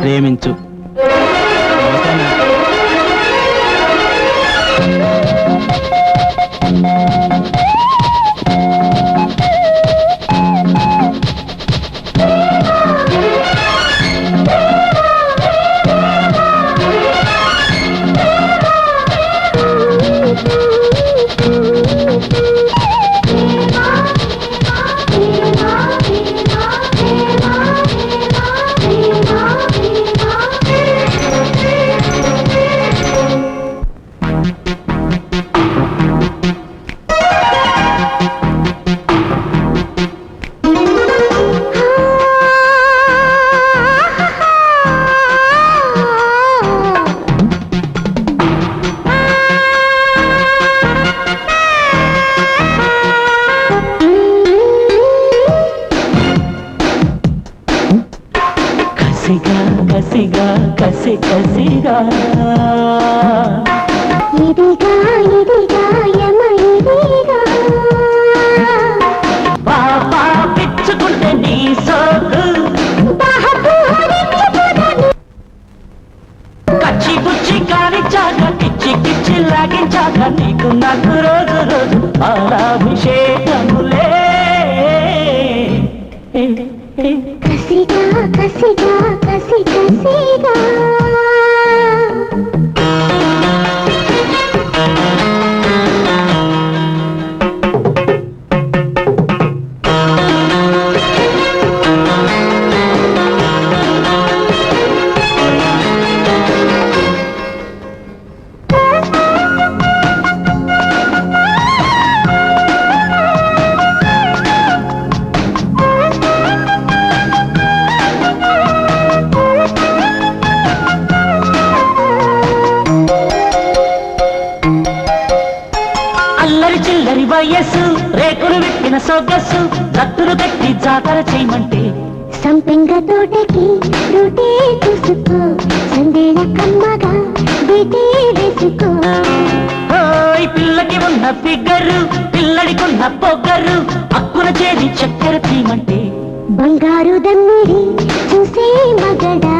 ప్రేమించు. కసిగా కసిగా కసి కసిగా. ఇదిగా ఇదిగా యమ నీకు నాకు రోజు రోజు పాలాభిషేకములే వయస్సు రేకులు విప్పిన సొగస్సు రత్తులు పెట్టి జాతర చేయమంటే. సంపెంగ తోటకి రూటే చూసుకో సందేళ కమ్మగా బీటే వేసుకో. ఓయ్ పిల్లకి ఉన్న ఫిగరు పిల్లడికున్న పొగరు అక్కున చేరి చక్కెర తీయమంటే. బంగారు దమ్మిడి చూసే మగడా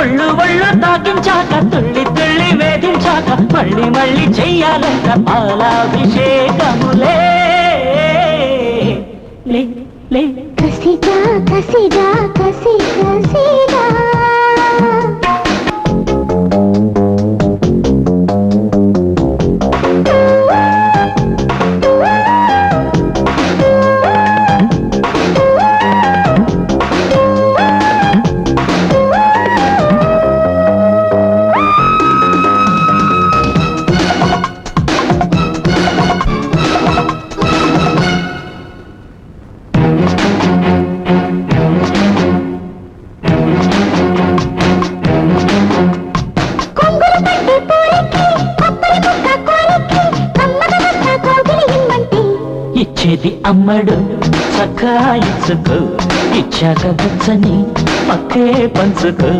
ఒళ్ళు ఒళ్ళు తాకించాక తుళ్ళి తుళ్ళి వేధించాక మళ్ళీ మళ్ళీ చెయ్యాలంట పాలాభిషేకములే. లే లే. కసిగా కసిగా కసి కసిగా ఇచ్చేది అమ్మడు? చక్కా ఇచ్చుకో ఇచ్చాక బుచ్చని పక్కే పంచుకో.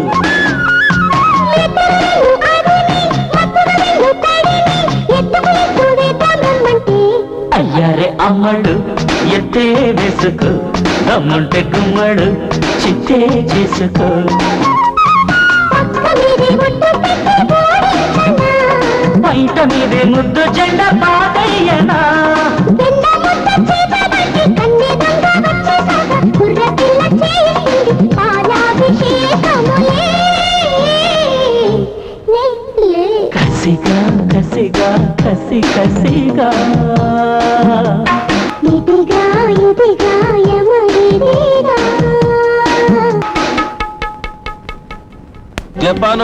అయ్యారే అమ్మడు ఎత్తే వేసుకో. దమ్ముంటే గుమ్మడు చిత్తే చేసుకో. బయట మీదే ముద్దు జెండ కసిగా కసి కసిగా. ఇదిగా ఇదిగా జపాన్